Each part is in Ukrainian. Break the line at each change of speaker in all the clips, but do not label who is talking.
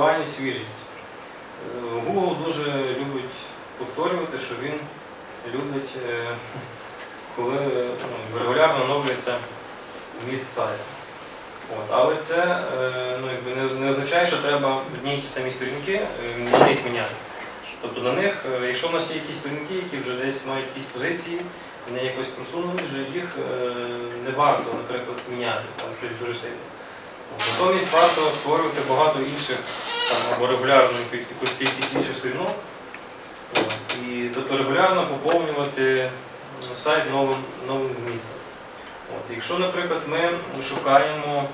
актуальність, свіжість. Е, Google дуже любить повторювати, що він любить, е, коли ну, регулярно оновлюється вміст сайту. От. Але це е, ну, якби не, означає, що треба одні й ті самі сторінки на них міняти. Тобто на них, якщо в нас є якісь сторінки, які вже десь мають якісь позиції, вони якось просунули, вже їх не варто, наприклад, міняти там щось дуже сильно. Натомість варто створювати багато інших там, або регулярно якусь кількість інших сторінок. І тобто регулярно поповнювати сайт новим, новим вмістом. От, якщо, наприклад, ми шукаємо,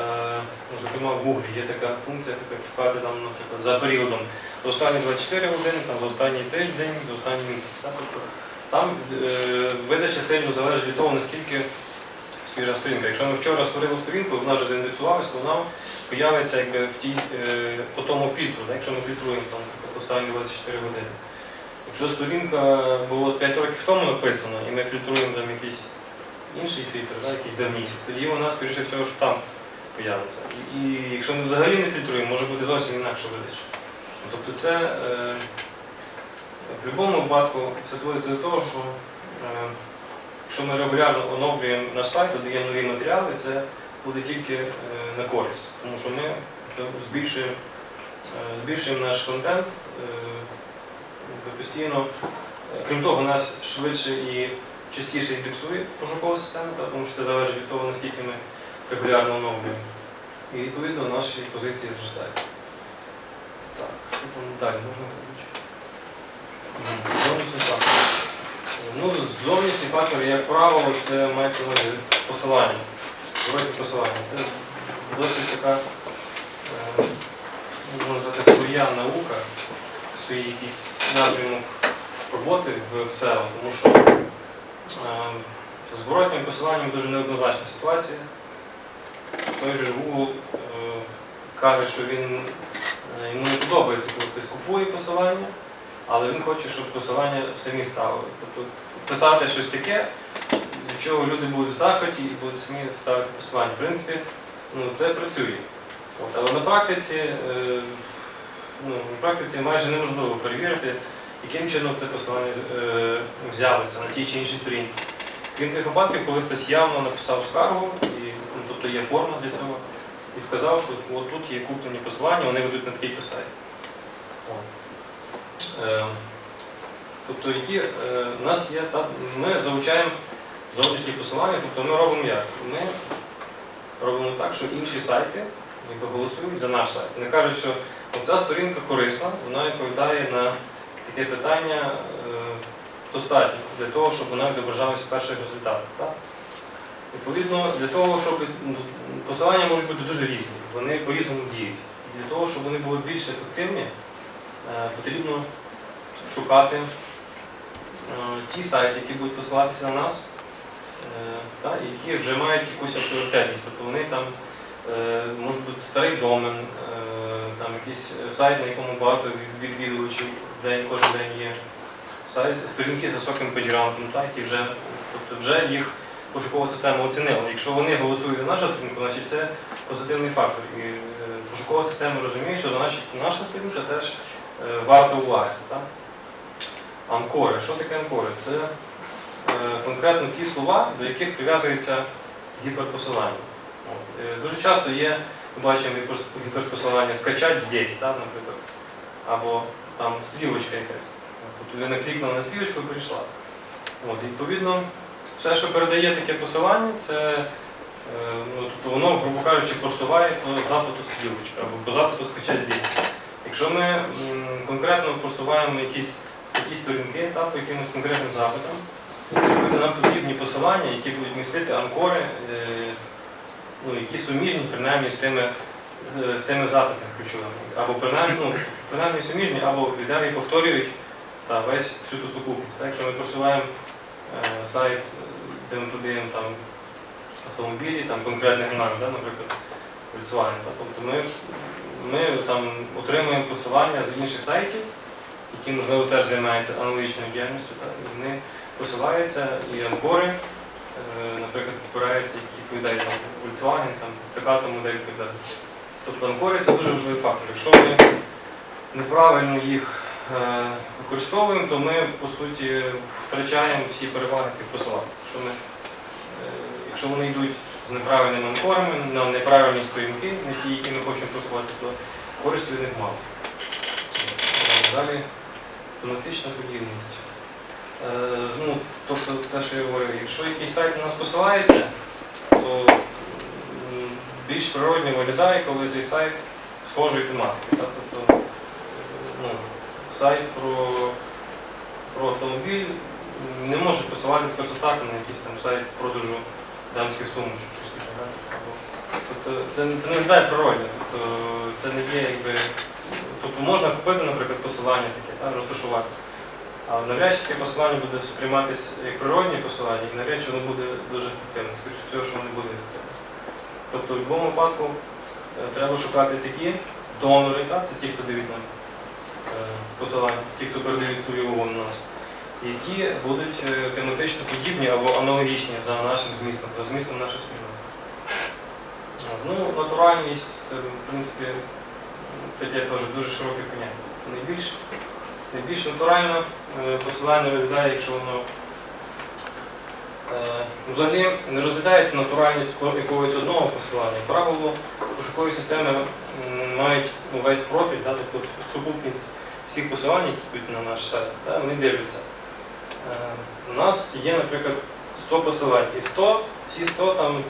е, ну, зокрема в Google є така функція, така шукати там, наприклад, за періодом за останні 24 години, там, за останній тиждень, за останній місяць. Так? Тобто, там е, видача сильно залежить від того, наскільки свіжа сторінка. Якщо ми вчора створили сторінку, вона вже заіндексувалася, то вона появиться якби, в тій, е, по тому фільтру, якщо ми фільтруємо там, останні 24 години. Якщо сторінка було 5 років тому написана, і ми фільтруємо там якийсь інший фільтр, да, якийсь давніший, тоді вона, скоріше всього, що там появиться. І, і якщо ми взагалі не фільтруємо, може бути зовсім інакше видача. Ну, Тобто це е, в будь-якому випадку все зводиться до того, що е, якщо ми регулярно оновлюємо наш сайт, додаємо нові матеріали, це буде тільки е, на користь, тому що ми е, збільшуємо, е, збільшуємо наш контент постійно. Крім того, нас швидше і частіше індексує пошукова система, тому що це залежить від того, наскільки ми регулярно оновлюємо. І відповідно наші позиції зростають. Так, що там далі можна робити? Ну, зовнішні фактори, як правило, це мається на увазі посилання. Зворотні посилання. Це досить така, е, можна сказати, своя наука, свій якийсь напрямок роботи в SEO, тому що е, з зворотнім посиланням дуже неоднозначна ситуація. Той же ж Google е, каже, що він е, йому не подобається, коли хтось купує посилання, але він хоче, щоб посилання самі ставили. Тобто писати щось таке, від чого люди будуть в захваті і будуть самі ставити посилання. В принципі, ну, це працює. От, але на практиці, е, ну, на практиці майже неможливо перевірити, яким чином це посилання е, взялося на тій чи іншій сторінці. Крім тих випадків, коли хтось явно написав скаргу, і, ну, тобто є форма для цього, і вказав, що от тут є куплені посилання, вони ведуть на такий сайт. Е, тобто, які е, у нас є, ми залучаємо зовнішні посилання, тобто ми робимо як? Ми робимо так, що інші сайти якби, голосують за наш сайт. Вони кажуть, що ця сторінка корисна, вона відповідає на таке питання е, достатньо для того, щоб вона відображалася в перших результатах. Відповідно, для того, щоб ну, посилання можуть бути дуже різні, вони по-різному діють. І для того, щоб вони були більш ефективні, е, потрібно шукати е, ті сайти, які будуть посилатися на нас, е, які вже мають якусь авторитетність. Тобто вони там е, може бути старий домен, е, там якийсь сайт, на якому багато відвідувачів день, кожен день є. Сайт, сторінки з високим пейджраунком, та, які вже, тобто вже їх пошукова система оцінила. Якщо вони голосують за нашу сторінку, значить це позитивний фактор. І е, пошукова система розуміє, що наша сторінка теж е, варта уваги. Так? Анкори. Що таке анкори? Це е, конкретно ті слова, до яких прив'язується гіперпосилання. От. Е, Дуже часто є, ми бачимо гіперпосилання скачать здесь, так, наприклад, або там стрілочка якась. Тобто людина клікнула на стрілочку і прийшла. От, відповідно, все, що передає таке посилання, це ну, тобто воно, грубо кажучи, просуває по запиту стрілочка або по запиту скачать здесь. Якщо ми конкретно просуваємо якісь, якісь сторінки та, по якимось конкретним запитам, відповідно, нам потрібні посилання, які будуть містити анкори, е, ну, які суміжні принаймні з тими, е, з тими запитами ключовими. Або принаймні, ну, принаймні суміжні, або в ідеалі повторюють та, весь всю ту сукупність. Так, якщо ми просуваємо е, сайт, де ми продаємо там, автомобілі, там, конкретних марок, да, наприклад, Volkswagen, тобто ми, ми там, отримуємо посилання з інших сайтів, які, можливо, теж займаються аналогічною діяльністю, так, і вони посилаються і анкори, е, наприклад, підбираються, які відповідають там, Volkswagen, там, така модель і так далі. Тобто анкори це дуже важливий фактор. Якщо ми неправильно їх е, використовуємо, то ми по суті втрачаємо всі переваги тих посилань. Якщо, ми, е, якщо вони йдуть з неправильними анкорами на неправильні сторінки, не ті, які ми хочемо просувати, то користі від них мало. Е, Далі тематична подібність. Е, ну, тобто те, що я говорив, якщо якийсь сайт на нас посилається, то більш природньо виглядає, коли цей сайт схожої тематики. Так? Тобто, ну, сайт про, про автомобіль не може посилатися просто так на якийсь там сайт продажу дамських сумок чи щось таке. Тобто це, це не виглядає природньо, тобто це не є якби. Тобто можна купити, наприклад, посилання таке, так, розташувати. Але навряд чи таке посилання буде сприйматися як природнє посилання, і навряд чи воно буде дуже ефективне. Скоріше всього, що воно не буде ефективне. Тобто в будь-якому випадку е, треба шукати такі донори, так, це ті, хто дають нам е, посилання, ті, хто передають свою увагу на нас, які будуть е, тематично подібні або аналогічні за нашим змістом, за змістом нашої спільноти. Ну, натуральність це, в принципі, таке теж дуже широке поняття. Найбільш, найбільш натурально е, посилання виглядає, якщо воно е, взагалі не розглядається натуральність якогось одного посилання. Правило, пошукові системи мають ну, весь профіль, да, тобто сукупність всіх посилань, які йдуть на наш сайт, да, вони дивляться. Е, У нас є, наприклад, 100 посилань, і 100, всі 100 там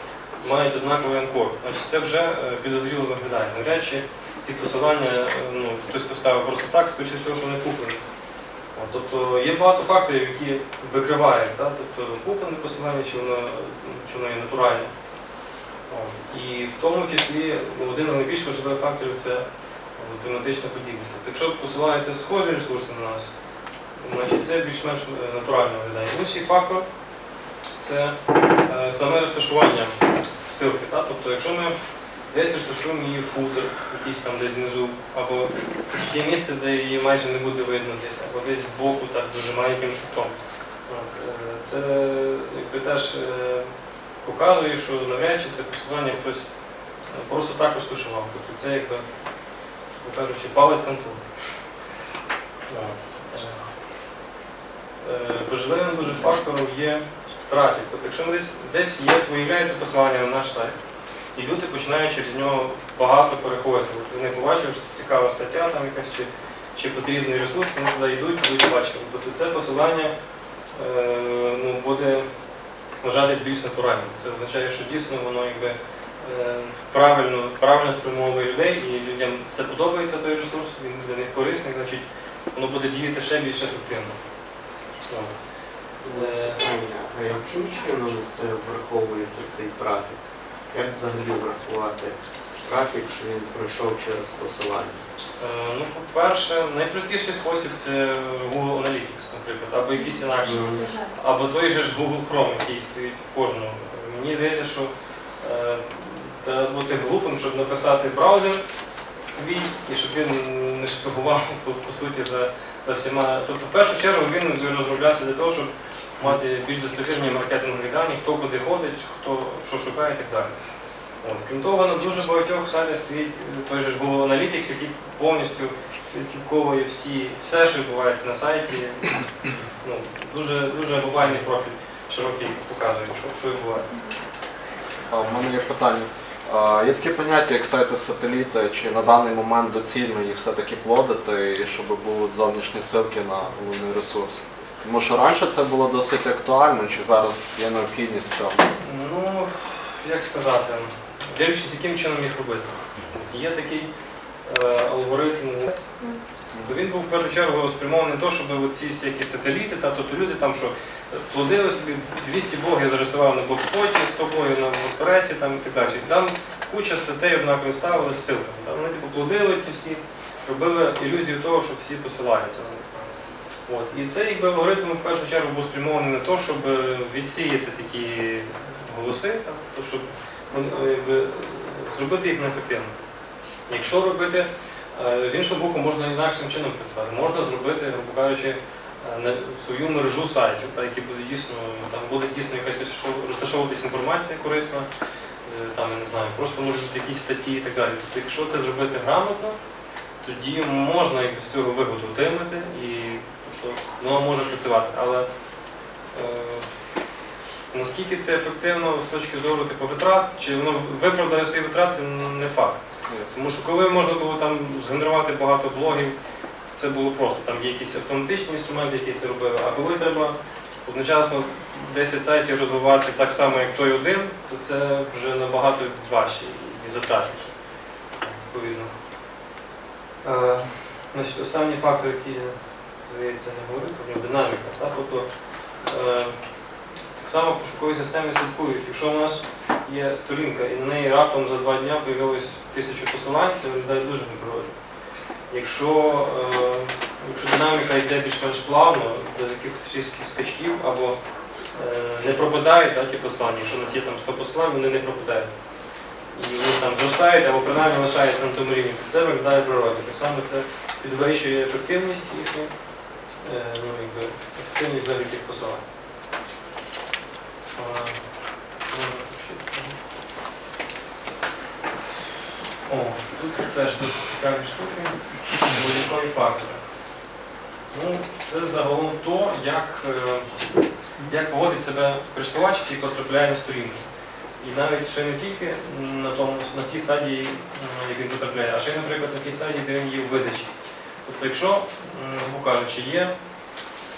мають однаковий анкор. Значить, це вже е, підозріло виглядає. Навряд чи ці посилання е, ну, хтось поставив просто так, скоріше всього, що вони куплені. Тобто є багато факторів, які викривають, да? тобто куплене посилання, чи воно, чи воно є натуральне. І в тому числі один з найбільш важливих факторів це тематична подібність. Тобто, якщо посилаються схожі ресурси на нас, значить це більш-менш е, натурально виглядає. Інший фактор це е, саме розташування ссылки. Та? Тобто, якщо ми десь розташуємо її футер, якийсь там десь внизу, або в таке місце, де її майже не буде видно десь, або десь збоку, так дуже маленьким шрифтом. Е, Це якби теж показує, що навряд чи це посилання хтось просто так розташував. Тобто це якби, кажучи, палець контролю. Е, Важливим дуже фактором є трафік. Тобто, якщо десь, десь є, виявляється посилання на наш сайт, і люди починають через нього багато переходити. Вони побачили, що це цікава стаття, там якась чи, чи потрібний ресурс, вони туди йдуть, будуть бачити. Тобто це посилання е, ну, буде вважатись більш натуральним. Це означає, що дійсно воно якби е, правильно, правильно спрямовує людей, і людям це подобається той ресурс, він для них корисний, значить воно буде діяти ще більш ефективно.
А яким чином це враховується цей трафік? Як взагалі врахувати трафік, що він пройшов через посилання?
Е, Ну, по-перше, найпростіший спосіб це Google Analytics, наприклад, або якийсь інакший. Або той же ж Google Chrome, який стоїть в кожному. Мені здається, що е, треба бути глупим, щоб написати браузер свій і щоб він не шпигував по, по суті за, всіма. Тобто, в першу чергу він розроблявся для того, щоб мати більш достовірні маркетингові дані, хто куди ходить, хто що шукає і так далі. От. Крім того, на дуже багатьох сайтах стоїть е, той же ж Google Analytics, який повністю відслідковує всі, все, що відбувається на сайті. Ну, дуже, дуже глобальний профіль широкий показує, що, що відбувається.
А, У мене є питання. Є таке поняття, як сайти сателіти, чи на даний момент доцільно їх все-таки плодити, і щоб були зовнішні силки на головний ресурс? Тому що раніше це було досить актуально, чи зараз є необхідність в цьому?
Ну, як сказати, дивлячись, яким чином їх робити. Є такий е, алгоритм. То він був в першу чергу спрямований на те, щоб ці всякі сателіти, та, тобто люди там що плодили собі 200 блогів зареєстрували на блокспоті, 100 блогів на там, і так далі. Там куча статей однаково ставили з ссылками. Там вони типу, плодили ці всі, робили ілюзію того, що всі посилаються. От. І цей якби, алгоритм в першу чергу був спрямований на те, щоб е, відсіяти такі голоси, то, щоб ну, якби, зробити їх неефективними. Якщо робити Е, З іншого боку, можна інакшим чином працювати. Можна зробити, грубо кажучи, е, свою мережу сайтів, та, які буде дійсно, там буде дійсно якась розташовуватись інформація корисна, е, там, я не знаю, просто можуть бути якісь статті і так далі. Тобто, якщо це зробити грамотно, тоді можна і без цього вигоду отримати і тобто, воно може працювати. Але е, наскільки це ефективно з точки зору типу, витрат, чи воно виправдає свої витрати, ну, не факт. Тому що коли можна було там згенерувати багато блогів, це було просто. Там є якісь автоматичні інструменти, які це робили. А коли треба одночасно 10 сайтів розвивати так само, як той один, то це вже набагато важче і затратніше. Відповідно. Е, значить, останній фактор, який я, здається, не говорив, про динаміка. Так? Тобто, е, так само в пошуковій системі слідкують. Якщо у нас є сторінка і на неї раптом за два дня з'явилось тисячу посилань, це виглядає дуже неприродно. Якщо, е, якщо динаміка йде більш-менш плавно, до якихось різких скачків або е, не пропадають да, ті посилання, якщо на ці там 100 посилань, вони не пропадають. І вони там зростають або принаймні лишаються на тому рівні, це виглядає природно. Так само це підвищує ефективність їхню, е, ну, якби, ефективність взагалі цих посилань. А, ну, ще- О, тут теж дуже цікаві штуки, будь-якої фактори. Ну, це загалом то, як, е, як поводить себе користувач, який потрапляє на сторінку. І навіть ще не тільки на, тому, на тій стадії, як він потрапляє, а ще наприклад, на тій стадії, де він є в видачі. Тобто, якщо, кажучи, є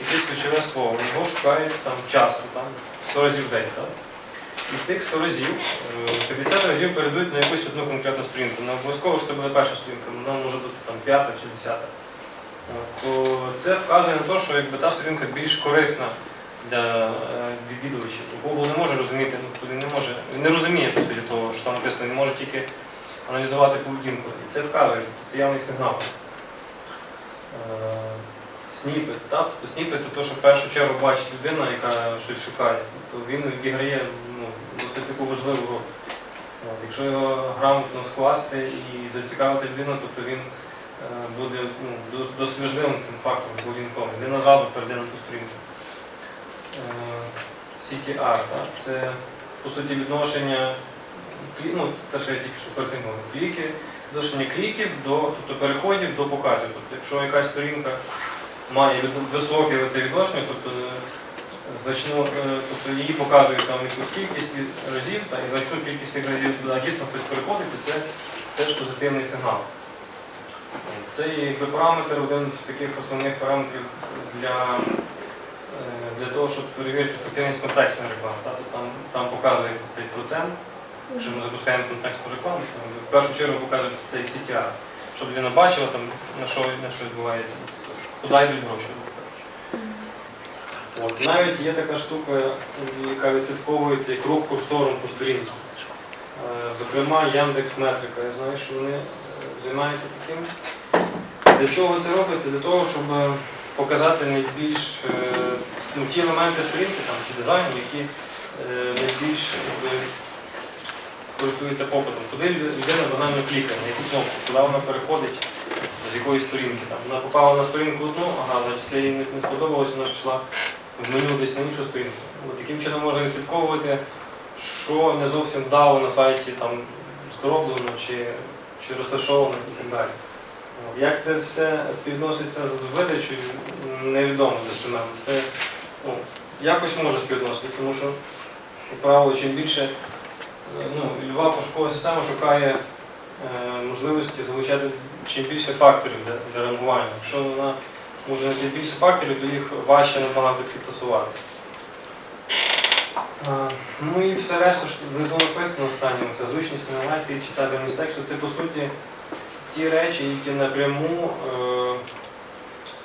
якесь ключове слово, його шукають там часто, там, 100 разів в день. Так? І з тих 100 разів е, 50 разів перейдуть на якусь одну конкретну сторінку. Не обов'язково що це буде перша сторінка, вона може бути там п'ята чи десята. То це вказує на те, що якби та сторінка більш корисна для е, відвідувачів. Google не може розуміти, ну, він не може, він не розуміє по суті того, що там написано, він може тільки аналізувати поведінку. І це вказує, це явний сигнал. Е, Сніпет, так? Тобто сніпет це те, що в першу чергу бачить людина, яка щось шукає. Тобто він відіграє ну, досить таку важливу роль. Якщо його грамотно скласти і зацікавити людину, тобто він е, буде ну, дос- досить важливим цим фактором поведінковим. Він одразу перейде на ту сторінку. Е, CTR, так? це по суті відношення ну, те, що я тільки що говорив, кліки, відношення кліків до тобто переходів до показів. Тобто, якщо якась сторінка має високе це відношення, тобто значну, е, тобто її показують там якусь кількість разів та, і значну кількість тих разів туди дійсно хтось переходить, то це теж позитивний сигнал. Це якби параметр, один з таких основних параметрів для, е, для того, щоб перевірити ефективність контекстної реклами. Та, то там, там показується цей процент. Якщо ми запускаємо контекстну рекламу, то в першу чергу показується цей CTR, щоб людина бачила, там, на, що, на що відбувається, куди йдуть гроші. От, навіть є така штука, яка відслідковується як рух курсором по сторінці. Е, Зокрема, Яндекс Метрика. Я знаю, що вони е, займаються таким. Для чого це робиться? Для того, щоб показати найбільш е, ну, ті елементи сторінки там, чи дизайну, які найбільш користуються попитом. Куди люд- людина банально клікає, на яку кнопку, куди вона переходить, з якої сторінки. Там. Вона попала на сторінку одну, ага, значить це їй не сподобалось, вона пішла в меню десь на іншу сторінку. Таким чином можна відслідковувати, що не зовсім вдало на сайті там зроблено чи, чи розташовано і так далі. Як це все співвідноситься з видачею, невідомо достеменно. Це ну, якось може співвідносити, тому що, як правило, чим більше е, ну, люба пошукова система шукає е, можливості залучати чим більше факторів для, для рангування. Якщо вона може знайти більше факторів, то їх важче набагато підтасувати. Ну і все решта, що внизу написано останнє, це зручність інновації, читабельність тексту, це по суті ті речі, які напряму, е,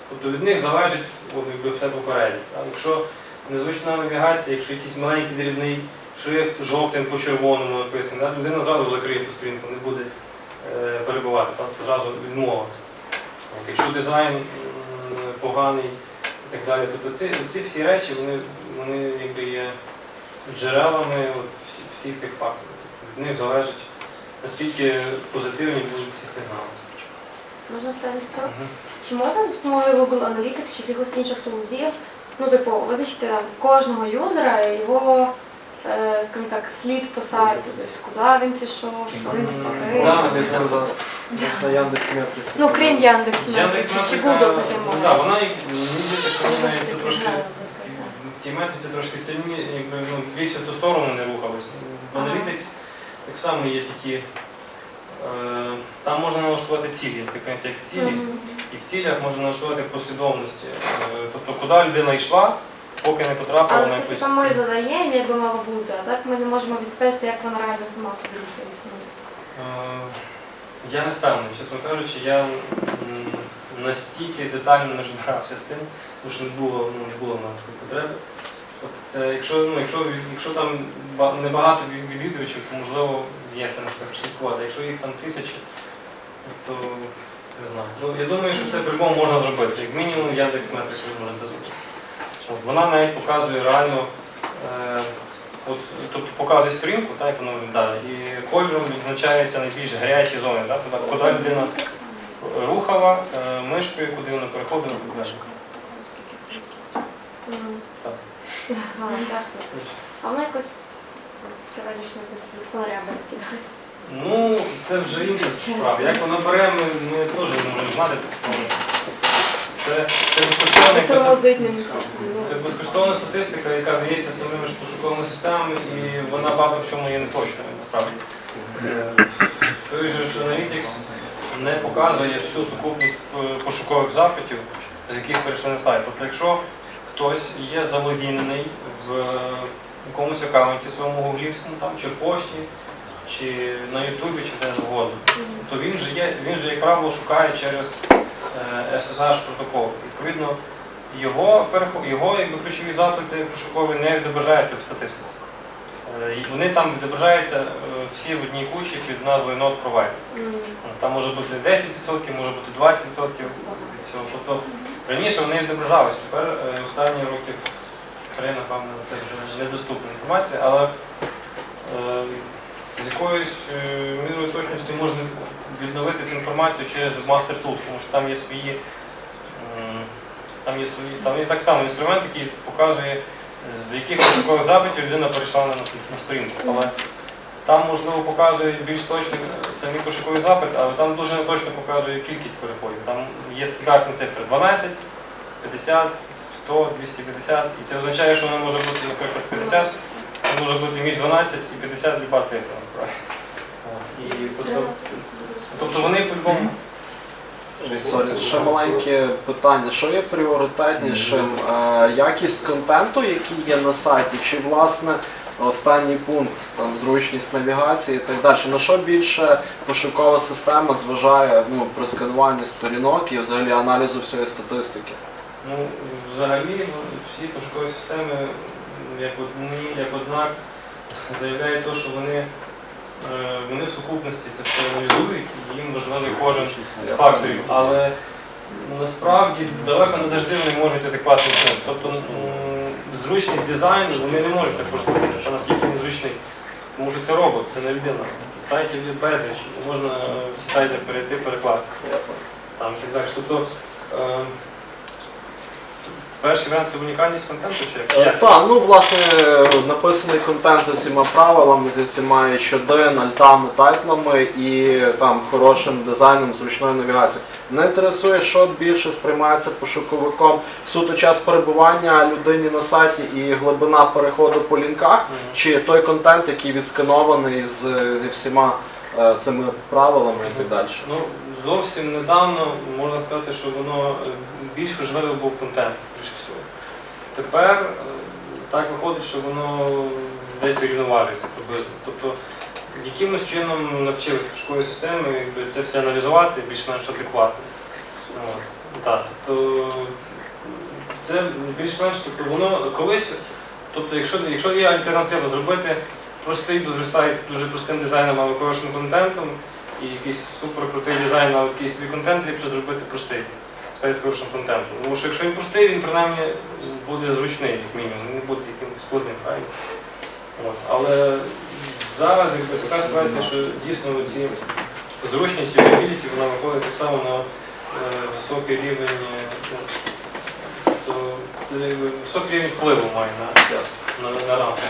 тобто від них залежить якби, все попереднє. Якщо незручна навігація, якщо якийсь маленький дрібний шрифт жовтим по червоному написаний, людина зразу закриє ту сторінку, не буде е, перебувати, так? зразу відмова. Якщо дизайн поганий і так далі, тобто ці, ці всі речі вони, вони якби є джерелами от, всі, всіх тих факторів. Тобто від них залежить, наскільки позитивні будуть ці сигнали.
Можна до цього?
Мгм.
Чи можна з допомогою Google Analytics чи якихось інших тулзів, ну, типу, визначити там, кожного юзера і його скажімо так, слід по сайту, тобто куди він пішов, що він створив.
Да,
Десь сказав, на Яндекс Метрик.
Ну, крім Яндекс,
Яндекс
чи Google
ну, да, вона як мені здається, що вона це трошки тій метриці трошки сильні, якби ну, більше в ту сторону не рухались. В
Ага.
Analytics так само є такі. Е, там можна налаштувати цілі, таке поняття, як цілі, і в цілях можна налаштувати послідовності. Е, тобто, куди людина йшла, поки не потрапила
Але
на
це
якусь.
типа ми задаємо, як би мало бути, а так ми не можемо відстежити, як вона реально сама собі рухається.
Е, Я не впевнений, чесно кажучи, я м, настільки детально не розбирався з цим, тому що не було, ну, не було в мене такої потреби. Тобто це, якщо, ну, якщо, якщо там ба- небагато від- відвідувачів, то можливо є сенс це прослідкувати. Якщо їх там тисячі, то не знаю. Ну, я думаю, що це по-любому можна зробити. Як мінімум Яндекс Метрик може це зробити. Вона навіть показує реально. Е, От, тобто показує сторінку, так, як виглядає, і кольором відзначаються найбільш гарячі зони, так, куди, куди людина рухала е, мишкою, куди вона переходила і так далі. Так.
А вона якось періодично без фонаря кидає.
Ну, це вже інша справа. Як вона бере, ми, ми теж не можемо знати. тобто, Це, це безкоштовний
Тормозить на місяці. ну.
Це безкоштовна статистика, яка дається самими ж пошуковими системами, і вона багато в чому є неточною насправді. Е, Той же ж Analytics не показує всю сукупність е, пошукових запитів, з яких перейшли на сайт. Тобто, якщо хтось є залогінений в е, якомусь аккаунті своєму гуглівському, там, чи в пошті, чи на Ютубі, чи де завгодно, то він же є, він же, як правило, шукає через SSH протокол. Відповідно, його, його якби, ключові запити пошукові не відображаються в статистиці. Е, Вони там відображаються е, всі в одній кучі під назвою Node Provider. Там може бути 10%, може бути 20% від цього. Тобто раніше вони відображались, тепер е, останні років три, напевно, це вже недоступна інформація, але е, з якоюсь е, мірою точності можна відновити цю інформацію через Master Tools, тому що там є свої, там є свої, там є так само інструмент, який показує, з яких пошукових запитів людина перейшла на, на сторінку. Але там, можливо, показує більш точно е, самі пошукові запити, але там дуже точно показує кількість переходів. Там є стандартні цифри 12, 50, 100, 250. І це означає, що воно може бути, наприклад, 50, це може бути між 12 і 50 люба цифра насправді. І. тобто вони по-любому.
Сорі, ще маленьке питання. Що є пріоритетнішим? Е, Якість контенту, який є на сайті, чи власне останній пункт, там зручність навігації і так далі. На що більше пошукова система зважає ну, при скануванні сторінок і взагалі аналізу всієї статистики?
Ну, взагалі, ну, всі пошукові системи, як як однак, заявляють те, що вони, вони в сукупності це все аналізують, і їм важливий кожен з факторів. Але насправді далеко не завжди вони можуть адекватно вплинути. Тобто м, зручність дизайну вони не можуть так просто оцінити, що наскільки він зручний. Тому що це робот, це не людина. Сайтів безліч, можна е, всі сайти перейти перекласти. Там. Тобто, е, перший варіант це унікальність контенту, чи як? Чи?
Так, ну власне написаний контент за всіма правилами, зі всіма H1, альтами, тайтлами і там хорошим дизайном, зручною навігацією. Мене інтересує, що більше сприймається пошуковиком суто час перебування людині на сайті і глибина переходу по лінках,
Мгм.
чи той контент, який відсканований з, зі всіма е, цими правилами і так далі.
Ну, зовсім недавно можна сказати, що воно е, більш важливий був контент, скоріше всього. Тепер е, так виходить, що воно десь рівноважується приблизно. Тобто якимось чином навчились пошукової системи якби, це все аналізувати більш-менш адекватно. От. Так, тобто це більш-менш тобто воно колись, тобто, якщо, якщо є альтернатива зробити простий дуже сайт з дуже простим дизайном, але хорошим контентом, і якийсь суперкрутий дизайн, але такий собі контент ліпше зробити простий. Сайт з хорошим контентом. Тому що якщо він простий, він принаймні буде зручний, як мінімум, він не буде якимось складним, правильно? От. Але зараз якби, така ситуація, що дійсно ці зручність юзабіліті, вона виходить так само на е, високий рівень, е, то це якби, високий рівень впливу має на, на, на рамку.